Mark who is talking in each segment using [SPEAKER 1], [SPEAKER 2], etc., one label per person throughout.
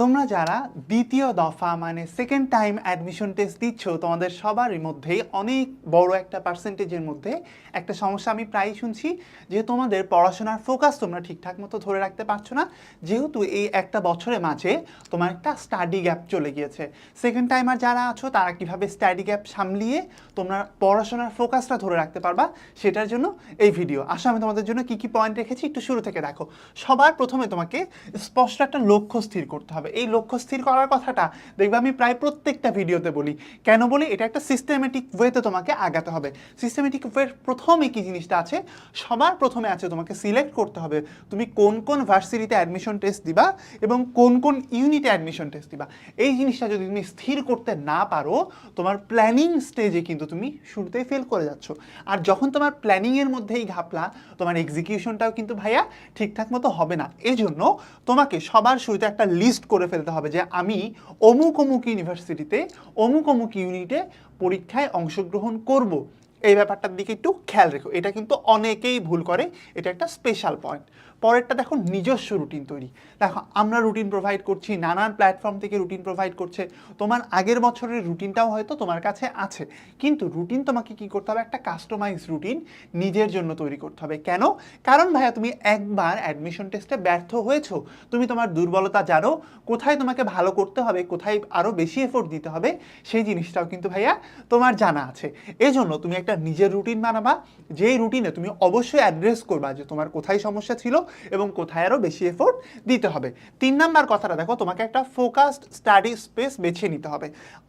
[SPEAKER 1] তোমরা যারা দ্বিতীয় দফা মানে সেকেন্ড টাইম অ্যাডমিশন টেস্ট দিচ্ছ, তোমাদের সবারই মধ্যেই অনেক বড় একটা পার্সেন্টেজের মধ্যে একটা সমস্যা আমি প্রায়ই শুনছি যে তোমাদের পড়াশোনার ফোকাস তোমরা ঠিকঠাক মতো ধরে রাখতে পারছ না। যেহেতু এই একটা বছরের মাঝে তোমার একটা স্টাডি গ্যাপ চলে গিয়েছে। সেকেন্ড টাইমার যারা আছো, তারা কীভাবে স্টাডি গ্যাপ সামলিয়ে তোমরা পড়াশোনার ফোকাসটা ধরে রাখতে পারবা, সেটার জন্য এই ভিডিও আসো, আমি তোমাদের জন্য কি কি পয়েন্ট রেখেছি, একটু শুরু থেকে দেখো। সবার প্রথমে তোমাকে স্পষ্ট একটা লক্ষ্য স্থির করতে হবে। এই লক্ষ্য স্থির করার কথাটা দেখবে আমি প্রায় প্রত্যেকটা ভিডিওতে বলি। কেন বলি? এটা একটা সিস্টেমেটিক ওয়েতে তোমাকে আগাতে হবে। সিস্টেমেটিক ওয়ের প্রথমে কি জিনিসটা আছে? সবার প্রথমে আছে তোমাকে সিলেক্ট করতে হবে। তুমি কোন কোন ভার্সিটিতে অ্যাডমিশন টেস্ট দিবা এবং কোন কোন ইউনিটে অ্যাডমিশন টেস্ট দিবা। এই জিনিসটা যদি তুমি স্থির করতে না পারো, তোমার প্ল্যানিং স্টেজে কিন্তু তুমি শুরুতেই ফেল করে যাচ্ছ। আর যখন তোমার প্ল্যানিংয়ের মধ্যেই ঘাপলা, তোমার এক্সিকিউশনটাও কিন্তু ভাইয়া ঠিকঠাক মতো হবে না। এই জন্য তোমাকে সবার শুরুতে একটা লিস্ট করে ফেলতে হবে যে আমি অমুক অমুক ইউনিভার্সিটিতে, অমুক অমুক ইউনিটে পরীক্ষায় অংশগ্রহণ করব। এই ব্যাপারটার দিকে একটু খেয়াল রেখো। এটা কিন্তু অনেকেই ভুল করে। এটা একটা স্পেশাল পয়েন্ট পরেরটা দেখো নিজস্ব রুটিন তৈরি। দেখো, আমরা রুটিন প্রোভাইড করছি, নানান প্ল্যাটফর্ম থেকে রুটিন প্রোভাইড করছে। তোমার আগের বছরের রুটিনটাও হয়তো তোমার কাছে আছে। কিন্তু রুটিন তোমাকে কি করতে হবে? একটা কাস্টমাইজ রুটিন নিজের জন্য তৈরি করতে হবে। কেন? কারণ ভাইয়া, তুমি একবার অ্যাডমিশন টেস্টে ব্যর্থ হয়েছো। তুমি তোমার দুর্বলতা জানো, কোথায় তোমাকে ভালো করতে হবে, কোথায় আরও বেশি এফোর্ট দিতে হবে, সেই জিনিসটাও কিন্তু ভাইয়া তোমার জানা আছে। এজন্য তুমি একটা নিজের রুটিন বানাবা। যেই রুটিনে তুমি অবশ্যই অ্যাড্রেস করবা যে তোমার কোথায় সমস্যা ছিল এবং কোথায় আরও বেশি এফোর্ট দিতে হবে। তিন নাম্বার কথাটা দেখো, তোমাকে একটা ফোকাসড স্টাডি স্পেস বেছে নিতে হবে।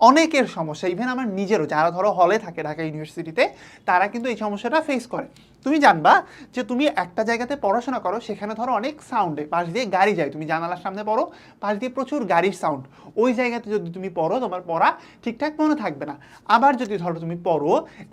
[SPEAKER 1] অনেকের সমস্যা ইভেন আমার নিজেরও, যারা ধরো হলে থাকে ঢাকা ইউনিভার্সিটিতে তারা কিন্তু এই সমস্যাটা ফেস করে। তুমি জানবা যে তুমি একটা জায়গাতে পড়াশোনা করো, সেখানে ধরো অনেক সাউন্ডে পাশ দিয়ে গাড়ি যায়, তুমি জানালার সামনে পড়ো, পাশ দিয়ে প্রচুর গাড়ির সাউন্ড ওই জায়গাতে যদি তুমি পড়ো, তোমার পড়া ঠিকঠাক মনে থাকবে না। আবার যদি ধরো তুমি পড়ো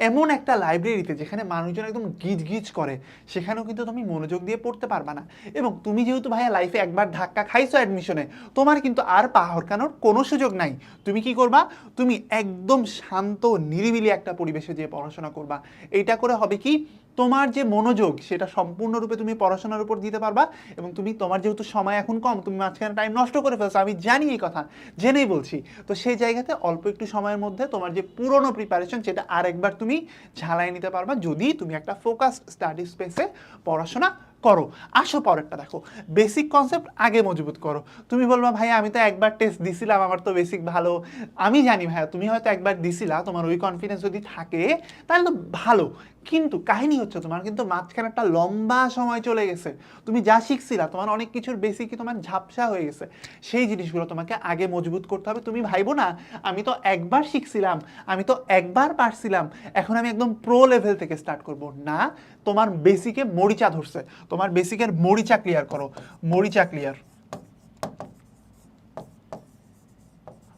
[SPEAKER 1] এমন একটা লাইব্রেরিতে যেখানে মানুষজন একদম গিজ গিজ করে, সেখানেও কিন্তু তুমি মনোযোগ দিয়ে পড়তে পারবে না। এবং তুমি যেহেতু ভাইয়া লাইফে একবার ধাক্কা খাইছো অ্যাডমিশনে তোমার কিন্তু আর পা হরকানোর কোনো সুযোগ নাই। তুমি কি করবা? তুমি একদম শান্ত, নিরিবিলি একটা পরিবেশে যেয়ে পড়াশোনা করবা। এইটা করে হবে কি? তোমার যে মনোযোগ, সেটা সম্পূর্ণরূপে তুমি পড়াশোনার উপর দিতে পারবা এবং তুমি তোমার যেহেতু সময় এখন কম, তুমি মাঝখানে টাইম নষ্ট করে ফেলছো, আমি জানি এই কথা, জেনেই বলছি। তো সেই জায়গাতে অল্প একটু সময়ের মধ্যে তোমার যে পুরনো প্রিপারেশন সেটা আরেকবার তুমি ঝালাই নিতে পারবা। যদি তুমি একটা ফোকাস স্টাডি স্পেসে পড়াশোনা করো। আসো পরেরটা দেখো। বেসিক কনসেপ্ট আগে মজবুত করো। তুমি বলবা, ভাইয়া, আমি তো একবার টেস্ট দিছিলাম, আমার তো বেসিক ভালো। আমি জানি ভাইয়া, তুমি হয়তো একবার দিছিলা, তোমার ওই কনফিডেন্স যদি থাকে, তাহলে তো ভালো। কিন্তু কাহিনী হচ্ছে তোমার, কিন্তু মাঝখানে একটা লম্বা সময় চলে গেছে। তুমি যা শিখছিলা, তোমার অনেক কিছুর বেসিকই তোমার ঝাপসা হয়ে গেছে। সেই জিনিসগুলো তোমাকে আগে মজবুত করতে হবে। তুমি ভাইবো না, আমি তো একবার শিখছিলাম, আমি তো একবার পারছিলাম। এখন আমি একদম প্রো লেভেল থেকে স্টার্ট করব। না তোমার বেসিকে মরিচা ধরছে। তোমার বেসিকের মরিচা ক্লিয়ার করো। মরিচা ক্লিয়ার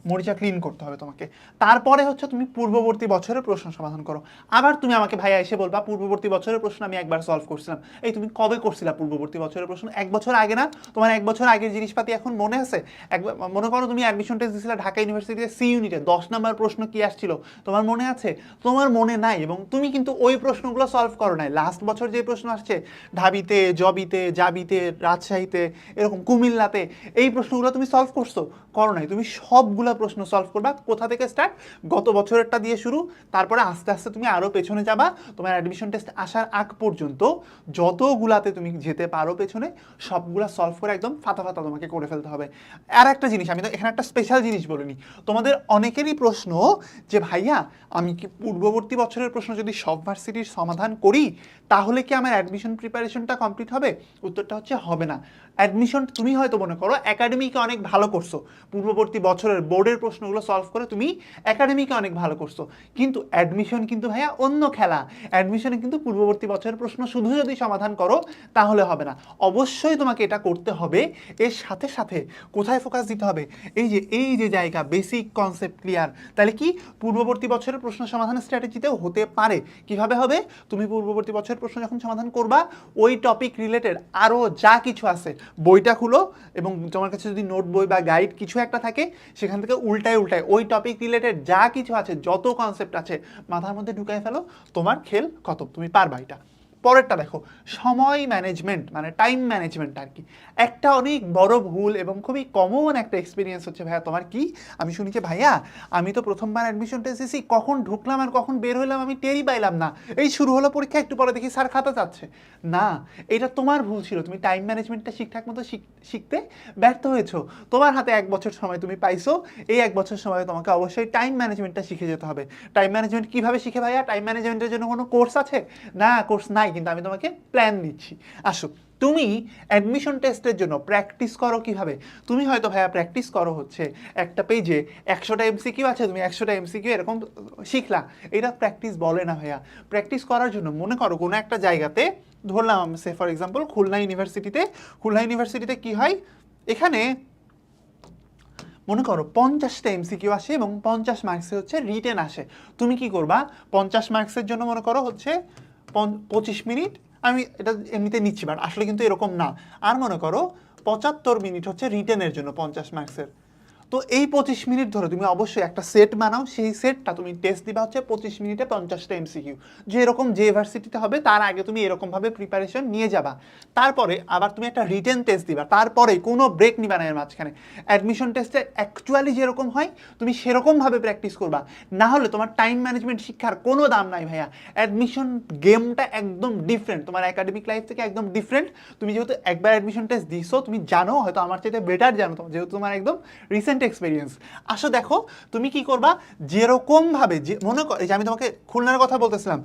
[SPEAKER 1] মরিচা ক্লিন করতে হবে তোমাকে। তারপরে হচ্ছে তুমি পূর্ববর্তী বছরের প্রশ্ন সমাধান করো। আবার তুমি আমাকে ভাইয়া এসে বলবা, পূর্ববর্তী বছরের প্রশ্ন আমি একবার সলভ করছিলাম। এই তুমি কবে করছিলা পূর্ববর্তী বছরের প্রশ্ন? এক বছর আগে না, তোমার এক বছর আগের জিনিসপাতি এখন মনে আছে? একবার মনে করো তুমি অ্যাডমিশন টেস্ট দিয়েছিলে ঢাকা ইউনিভার্সিটিতে সি ইউনিটে দশ নম্বর প্রশ্ন কি আসছিল? তোমার মনে আছে? তোমার মনে নাই এবং তুমি কিন্তু ওই প্রশ্নগুলো সলভ করো নাই। লাস্ট বছর যে প্রশ্ন আসছে, ঢাবিতে, জবিতে, জাবিতে, রাজশাহীতে, এরকম কুমিল্লাতে, এই প্রশ্নগুলো তুমি সলভ করছ? করো নাই। তুমি সবগুলো প্রশ্ন সলভ করবা, কোথা থেকে স্টার্ট গত বছরেরটা দিয়ে শুরু, তারপরে আস্তে আস্তে তুমি আরও পেছনে যাবা, তোমার অ্যাডমিশন টেস্ট আসার আগ পর্যন্ত যতগুলাতে তুমি যেতে পারো পেছনে, সবগুলা সলভ করে একদম ফাতা ফাতা তোমাকে করে ফেলতে হবে। আর একটা জিনিস, আমি তো এখানে একটা স্পেশাল জিনিস বলিনি, তোমাদের অনেকেরই প্রশ্ন যে, ভাইয়া, আমি কি পূর্ববর্তী বছরের প্রশ্ন যদি সব ভার্সিটির সমাধান করি, তাহলে কি আমার অ্যাডমিশন প্রিপারেশনটা কমপ্লিট হবে? উত্তরটা হচ্ছে, হবে না। অ্যাডমিশন তুমি হয়তো মনে করো একাডেমিকে অনেক ভালো করছ। পূর্ববর্তী বছরের বোর্ডের প্রশ্নগুলো সলভ করে তুমি একাডেমিকে অনেক ভালো করছ। কিন্তু অ্যাডমিশন কিন্তু ভাইয়া অন্য খেলা। অ্যাডমিশনে কিন্তু পূর্ববর্তী বছরের প্রশ্ন শুধু যদি সমাধান করো, তাহলে হবে না। অবশ্যই তোমাকে এটা করতে হবে। এর সাথে সাথে কোথায় ফোকাস দিতে হবে? এই যে এই যে জায়গা বেসিক কনসেপ্ট ক্লিয়ার তাহলে কি পূর্ববর্তী বছরের প্রশ্ন সমাধানের স্ট্র্যাটেজিতেও হতে পারে? কীভাবে হবে? তুমি পূর্ববর্তী বছরের প্রশ্ন যখন সমাধান করবা, ওই টপিক রিলেটেড আরও যা কিছু আছে বইটা খুলো এবং তোমার কাছে যদি নোট বই বা গাইড কিছু একটা থাকে, সেখান থেকে উল্টায় উল্টায় ওই টপিক রিলেটেড যা কিছু আছে, যত কনসেপ্ট আছে, মাথার মধ্যে ঢুকায় ফেলো, তোমার খেল কত তুমি পারবা এটা। পরেরটা দেখো, সময় ম্যানেজমেন্ট মানে টাইম ম্যানেজমেন্ট আর কি একটা অনেক বড় ভুল এবং খুবই কমন একটা এক্সপিরিয়েন্স হচ্ছে, ভাইয়া, তোমার কি? আমি শুনি যে, ভাইয়া, আমি তো প্রথমবার অ্যাডমিশন টেস্ট কখন ঢুকলাম আর কখন বের হইলাম আমি টেরই পাইলাম না। এই শুরু হলো পরীক্ষা, একটু পরে দেখি স্যার খাতা চাচ্ছে। না, এটা তোমার ভুল ছিল, তুমি টাইম ম্যানেজমেন্টটা ঠিকঠাক মতো শিখ- শিখতে ব্যর্থ হয়েছো। তোমার হাতে এক বছর সময় তুমি পাইছো, এই এক বছর সময় তোমাকে অবশ্যই টাইম ম্যানেজমেন্টটা শিখে যেতে হবে। টাইম ম্যানেজমেন্ট কীভাবে শিখে ভাইয়া? টাইম ম্যানেজমেন্টের জন্য কোনো কোর্স আছে? না কোর্স নাই। কিন্তু আমি তোমাকে প্ল্যান দিচ্ছি। আসো, তুমি অ্যাডমিশন টেস্টের জন্য প্র্যাকটিস করো কীভাবে? তুমি হয়তো ভাইয়া প্র্যাকটিস করো হচ্ছে একটা পেজে একশোটা এমসিকিউ আছে, তুমি একশোটা এমসিকিউ এরকম শিখলা। এটা প্র্যাকটিস বলে না ভাইয়া। প্র্যাকটিস করার জন্য মনে করো কোনো একটা জায়গাতে, ধরলাম সে ফর এক্সাম্পল খুলনা ইউনিভার্সিটিতে খুলনা ইউনিভার্সিটিতে কি হয়? এখানে মনে করো পঞ্চাশটা এমসিকিউ আসে এবং পঞ্চাশ মার্কসে হচ্ছে রিটেন আসে। তুমি কি করবা? পঞ্চাশ মার্কসের জন্য মনে করো হচ্ছে পঁচিশ মিনিট, আমি এটা এমনিতে নিচ্ছি বাট আসলে কিন্তু এরকম না। আর মনে করো, পঁচাত্তর মিনিট হচ্ছে রিটেনের জন্য পঞ্চাশ মার্কসের তো এই পঁচিশ মিনিট ধরে তুমি অবশ্যই একটা সেট বানাও, সেই সেটটা তুমি টেস্ট দিবা হচ্ছে পঁচিশ মিনিটে পঞ্চাশটা এমসিকিউ যে এরকম যে ইউনিভার্সিটিতে হবে, তার আগে তুমি এরকমভাবে প্রিপারেশন নিয়ে যাবা। তারপরে আবার তুমি একটা রিটেন টেস্ট দিবা। তারপরে কোনো ব্রেক নিবা না এর মাঝখানে। অ্যাডমিশন টেস্টে অ্যাকচুয়ালি যেরকম হয়, তুমি সেরকমভাবে প্র্যাকটিস করবা। না হলে তোমার টাইম ম্যানেজমেন্ট শিক্ষার কোনো দাম নাই ভাইয়া। অ্যাডমিশন গেমটা একদম ডিফারেন্ট তোমার একাডেমিক লাইফ থেকে একদম ডিফারেন্ট তুমি যেহেতু একবার অ্যাডমিশন টেস্ট দিছো, তুমি জানো, হয়তো আমার চাইতে বেটার জানো, যেহেতু তোমার একদম রিসেন্ট এক্সপিরিয়েন্স আসো দেখো, তুমি কি করবা? যেরকমভাবে যে, মনে কর আমি তোমাকে খুলনার কথা বলতেছিলাম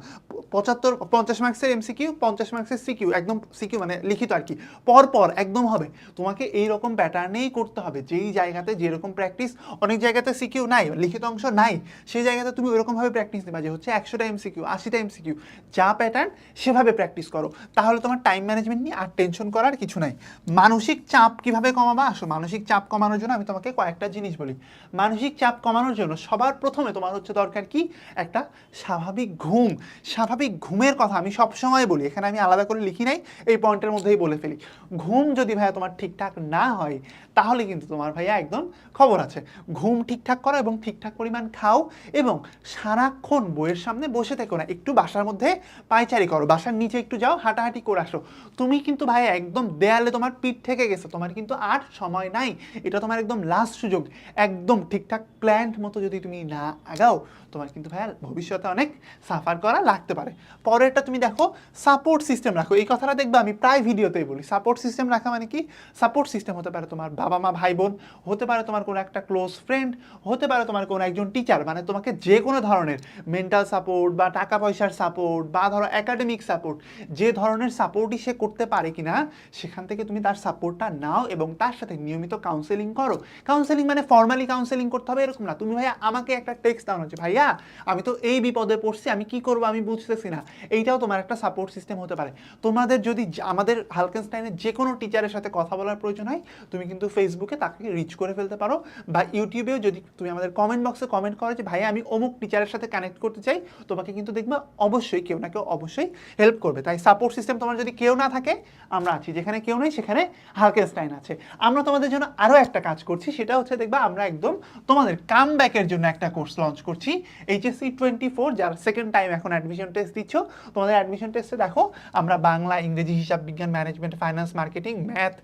[SPEAKER 1] পঁচাত্তর, পঞ্চাশ মার্কসের এমসিকিউ পঞ্চাশ মার্কসের সিকিউ একদম সিকিউ মানে লিখিত আর কি। পর পর একদম হবে। তোমাকে এই রকম প্যাটার্নেই করতে হবে। যেই জায়গাতে যেরকম প্র্যাকটিস অনেক জায়গাতে সিকিউ নাই, লিখিত অংশ নাই, সেই জায়গাতে তুমি ওরকমভাবে প্র্যাকটিস নেবা যে হচ্ছে একশোটা এমসিকিউ আশিটা এমসিকিউ যা প্যাটার্ন সেভাবে প্র্যাকটিস করো। তাহলে তোমার টাইম ম্যানেজমেন্ট নিয়ে আর টেনশন করার কিছু নাই। মানসিক চাপ কীভাবে কমাবা? আসো, মানসিক চাপ কমানোর জন্য আমি তোমাকে কয়েকটা জিনিস বলি। মানসিক চাপ কমানোর জন্য সবার প্রথমে তোমার হচ্ছে দরকার কি? একটা স্বাভাবিক ঘুম। স্বাভাবিক ঘুমের কথা আমি সব সময় বলি, এখানে আমি আলাদা করে লিখি নাই, এই পয়েন্টের মধ্যেই বলে ফেলি। ঘুম যদি ভাইয়া তোমার ঠিকঠাক না হয়, তাহলে কিন্তু তোমার ভাইয়া একদম খবর আছে। ঘুম ঠিকঠাক করো এবং ঠিকঠাক পরিমাণ খাও এবং সারাক্ষণ বইয়ের সামনে বসে থেকো না, একটু বাসার মধ্যে পায়চারি করো, বাসার নিচে একটু যাও, হাঁটাহাঁটি করে আসো। তুমি কিন্তু ভাইয়া একদম দেয়ালে তোমার পিঠ থেকে গেছে, তোমার কিন্তু আর সময় নাই, এটা তোমার একদম লাস্ট সুযোগ। একদম ঠিকঠাক প্ল্যান্ট মতো যদি তুমি না আগাও, তোমার কিন্তু ভাইয়া ভবিষ্যতে অনেক সাফার করা লাগতে পারে। পরেরটা তুমি দেখো সাপোর্ট সিস্টেম রাখো। এই কথাটা দেখবে, আমি প্রায় ভিডিওতেই বলি। সাপোর্ট সিস্টেম রাখা মানে কি? সাপোর্ট সিস্টেম হতে পারে তোমার বাবা মা, ভাই বোন, হতে পারে তোমার কোনো একটা ক্লোজ ফ্রেন্ড হতে পারে তোমার কোনো একজন টিচার মানে তোমাকে যে কোনো ধরনের মেন্টাল সাপোর্ট বা টাকা পয়সার সাপোর্ট বা ধরো একাডেমিক সাপোর্ট যে ধরনের সাপোর্টই সে করতে পারে কিনা, সেখান থেকে তুমি তার সাপোর্টটা নাও এবং তার সাথে নিয়মিত কাউন্সেলিং করো। কাউন্সেলিং মানে ফর্মালি কাউন্সেলিং করতে হবে, এরকম না। তুমি ভাইয়া, আমাকে একটা টেক্সট দাও হচ্ছে ভাইয়া, আমি তো এই বিপদে পড়ছি, আমি কি করব? আমি বুঝতেছি না। এইটাও তোমার একটা সাপোর্ট সিস্টেম হতে পারে। তোমাদের যদি আমাদের হালকেনস্টাইনের যে কোনো টিচারের সাথে কথা বলার প্রয়োজন হয়, তুমি কিন্তু ফেসবুকে তাকে রিচ করে ফেলতে পারো। বা ইউটিউবেও যদি তুমি আমাদের কমেন্ট বক্সে কমেন্ট করো যে ভাইয়া আমি অমুক টিচারের সাথে কানেক্ট করতে চাই। তোমাকে কিন্তু দেখবে অবশ্যই কেউ না কেউ অবশ্যই হেল্প করবে। তাই সাপোর্ট সিস্টেম তোমার যদি কেউ না থাকে, আমরা আছি। যেখানে কেউ নেই, সেখানে হালকেনস্টাইন আছে। আমরা তোমাদের জন্য আরও একটা কাজ করছি। সেটা হচ্ছে, দেখবা, আমরা একদম তোমাদের কাম ব্যাকের জন্য একটা কোর্স লঞ্চ করছি। এইচএসসি টোয়েন্টি ফোর যার সেকেন্ড টাইম এখন অ্যাডমিশন টেস্ট দিচ্ছ, তোমাদের অ্যাডমিশন টেস্টে দেখো, আমরা বাংলা, ইংরেজি, হিসাব বিজ্ঞান ম্যানেজমেন্ট ফাইন্যান্স মার্কেটিং ম্যাথ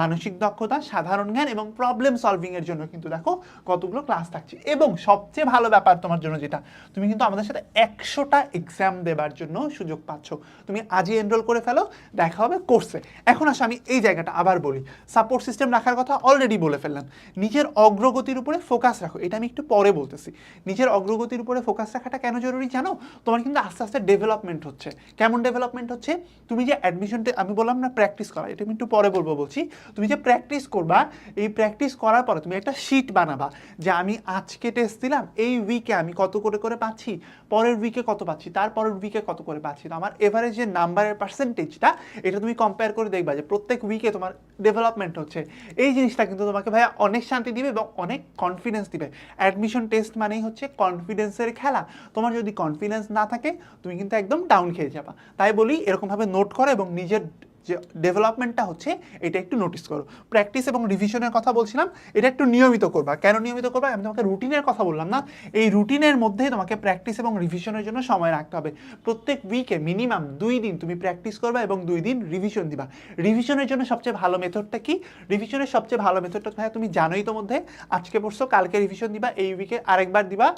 [SPEAKER 1] মানসিক দক্ষতা, সাধারণ জ্ঞান এবং প্রবলেম সলভিং এর জন্য কিন্তু দেখো কতগুলো ক্লাস থাকছে। এবং সবচেয়ে ভালো ব্যাপার তোমার জন্য যেটা, তুমি কিন্তু আমাদের সাথে একশোটা এক্সাম দেবার জন্য সুযোগ পাচ্ছ। তুমি আজই এনরোল করে ফেলো, দেখা হবে কোর্সে এখন আসো, আমি এই জায়গাটা আবার বলি। সাপোর্ট সিস্টেম রাখার কথা অলরেডি বলে ফেললাম। নিজের অগ্রগতির উপরে ফোকাস রাখো, এটা আমি একটু পরে বলতেছি। নিজের অগ্রগতির উপরে ফোকাস রাখাটা কেন জরুরি জানো? তোমার কিন্তু আস্তে আস্তে ডেভেলপমেন্ট হচ্ছে। কেমন ডেভেলপমেন্ট হচ্ছে? তুমি যে অ্যাডমিশনটা আমি বললাম না প্র্যাকটিস করা, এটা আমি একটু পরে বলব বলছি। তুমি যে প্র্যাকটিস করবা, এই প্র্যাকটিস করার পরে তুমি একটা শিট বানাবা যে আমি আজকে টেস্ট দিলাম, এই উইকে আমি কত করে করে পাচ্ছি, পরের উইকে কত পাচ্ছি, তার পরের উইকে কত করে পাচ্ছি। তো আমার এভারেজ যে নাম্বারের পার্সেন্টেজটা এটা তুমি কম্পেয়ার করে দেখবা যে প্রত্যেক উইকে তোমার ডেভেলপমেন্ট হচ্ছে। এই জিনিসটা কিন্তু তোমাকে ভাইয়া অনেক শান্তি দিবে এবং অনেক কনফিডেন্স দিবে। অ্যাডমিশন টেস্ট মানেই হচ্ছে কনফিডেন্সের খেলা। তোমার যদি কনফিডেন্স না থাকে, তুমি কিন্তু একদম ডাউন খেয়ে যাবা তাই বলি এরকমভাবে নোট করো এবং নিজের যে ডেভেলপমেন্টটা হচ্ছে, এটা একটু নোটিস করো। প্র্যাকটিস এবং রিভিশনের কথা বলছিলাম, এটা একটু নিয়মিত করবা। কেন নিয়মিত করবা? আমি তোমাকে রুটিনের কথা বললাম না। এই রুটিনের মধ্যে তোমাকে প্র্যাকটিস এবং রিভিশনের জন্য সময় রাখতে হবে। প্রত্যেক উইকে মিনিমাম দুই দিন তুমি প্র্যাকটিস করবা এবং দুই দিন রিভিশন দিবা। রিভিশনের জন্য সবচেয়ে ভালো মেথডটা কি? রিভিশনের সবচেয়ে ভালো মেথডটা ভাইয়া তুমি জানোই তো মধ্যে। আজকে পড়ছো কালকে রিভিশন দিবা, এই উইকে আরেকবার দিবা,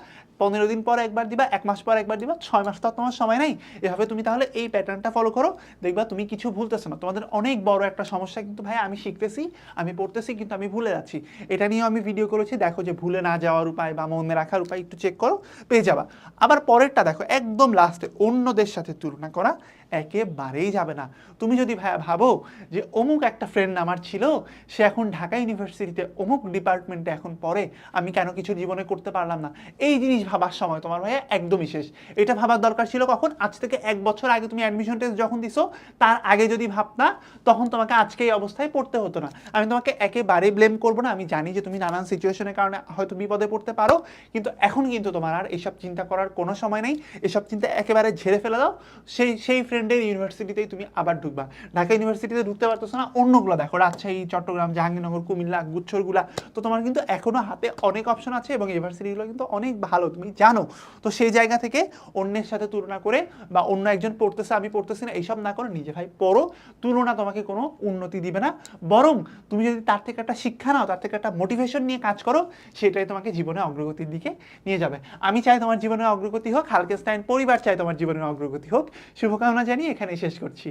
[SPEAKER 1] পনেরো দিন পর একবার দিবা, এক মাস পর একবার দিবা, ছয় মাস তো তোমার সময় নাই। এভাবে তুমি তাহলে এই প্যাটার্নটা ফলো করো। দেখবা তুমি কিছু ভুলতেছো না। তোমাদের অনেক বড় একটা সমস্যা কিন্তু ভাই, আমি শিখতেছি, আমি পড়তেছি কিন্তু আমি ভুলে যাচ্ছি। এটা নিয়েও আমি ভিডিও করেছি, দেখো যে ভুলে না যাওয়ার উপায় বা মনে রাখার উপায় একটু চেক করো, পেয়ে যাবা। আবার পরেরটা দেখো, একদম লাস্টে অন্যদের সাথে তুলনা করা একেবারেই যাবে না। তুমি যদি ভাবো যে অমুক একটা ফ্রেন্ড আমার ছিল, সে এখন ঢাকা ইউনিভার্সিটিতে অমুক ডিপার্টমেন্টে এখন পড়ে, আমি কেন কিছু জীবনে করতে পারলাম না? এই জিনিস ভাবার সময় তোমার ভাইয়া একদমই শেষ। এটা ভাবার দরকার ছিল কখন? আজ থেকে এক বছর আগে তুমি অ্যাডমিশন টেস্ট যখন দিছো, তার আগে যদি ভাবনা তখন তোমাকে আজকে এই অবস্থায় পড়তে হতো না। আমি তোমাকে একেবারে ব্লেম করব না। আমি জানি যে তুমি নানান সিচুয়েশনের কারণে হয়তো বিপদে পড়তে পারো, কিন্তু এখন কিন্তু তোমার আর এসব চিন্তা করার কোনো সময় নেই। এসব চিন্তা একেবারে ঝেড়ে ফেলে দাও। সেই সেই ফ্রেন্ডের ইউনিভার্সিটিতেই তুমি আবার ঢুকবা। ঢাকা ইউনিভার্সিটিতে ঢুকতে পারতেছো না, অন্যগুলো দেখো, রাজশাহী, চট্টগ্রাম, জাহাঙ্গীরনগর, কুমিল্লা, গুচ্ছরগুলা। তো তোমার কিন্তু এখনও হাতে অনেক অপশন আছে এবং ইউনিভার্সিটিগুলো কিন্তু অনেক ভালো, তুমি জানো। তো সেই জায়গা থেকে অন্যের সাথে তুলনা করে বা অন্য একজন পড়তেছে, আমি পড়তেছি না, এইসব না করে নিজে ভাই পড়ো। তুলনা তোমাকে কোনো উন্নতি দিবে না। বরং তুমি যদি তার থেকে একটা শিক্ষা নাও, তার থেকে একটা মোটিভেশন নিয়ে কাজ করো, সেটাই তোমাকে জীবনে অগ্রগতির দিকে নিয়ে যাবে। আমি চাই তোমার জীবনের অগ্রগতি হোক, হালকেস্টাইন পরিবার চাই তোমার জীবনের অগ্রগতি হোক। শুভকামনা জানিয়ে এখানে শেষ করছি।